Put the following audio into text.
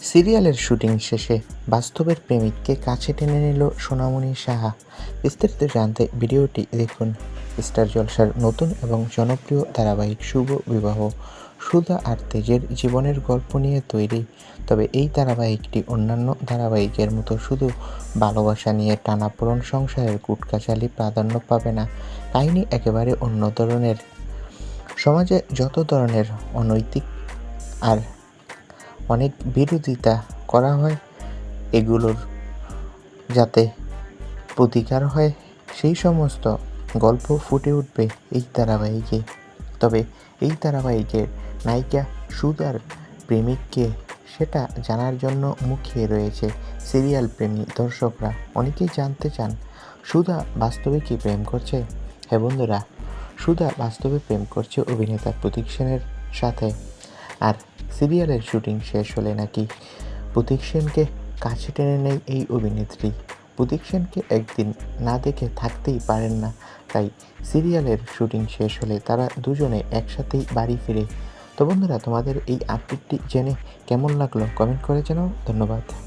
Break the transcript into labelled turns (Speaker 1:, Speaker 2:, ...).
Speaker 1: সিরিয়ালের শুটিং শেষে বাস্তবের প্রেমিককে কাছে টেনে নিল সোনামণি সাহা। বিস্তারিত জানতে ভিডিওটি দেখুন। স্টার জলসার নতুন এবং জনপ্রিয় ধারাবাহিক শুভ বিবাহ। সুধা আর তেজের জীবনের গল্প নিয়ে তৈরি। তবে এই ধারাবাহিকটি অন্যান্য ধারাবাহিকের মতো শুধু ভালোবাসা নিয়ে টানাপোড়ন সংসারের কুটকাচালি প্রাধান্য পাবে না। কাহিনী একেবারে অন্য ধরনের। সমাজে যত ধরনের অনৈতিক আর অনেক বিরোধিতা করা হয়, এগুলোর যাতে প্রতিকার হয়, সেই সমস্ত গল্প ফুটে উঠবে এই ধারাবাহিকে। তবে এই ধারাবাহিকের নায়িকা সুদার প্রেমিককে সেটা জানার জন্য মুখিয়ে রয়েছে সিরিয়াল প্রেমী দর্শকরা। অনেকেই জানতে চান, সুধা বাস্তবে কি প্রেম করছে? হ্যাঁ বন্ধুরা, সুধা বাস্তবে প্রেম করছে অভিনেতা প্রতীক সেনের সাথে। আর সিরিয়ালের শুটিং শেষ হলে নাকি প্রতীক সেনকে কাছে টেনে নেয় এই অভিনেত্রী। প্রতীক সেনকে একদিন না দেখে থাকতেই পারেন না, তাই সিরিয়ালের শুটিং শেষ হলে তারা দুজনে একসাথেই বাড়ি ফিরে। তো বন্ধুরা, তোমাদের এই আপডেটটি জেনে কেমন লাগল? কমেন্ট করে জানাও। ধন্যবাদ।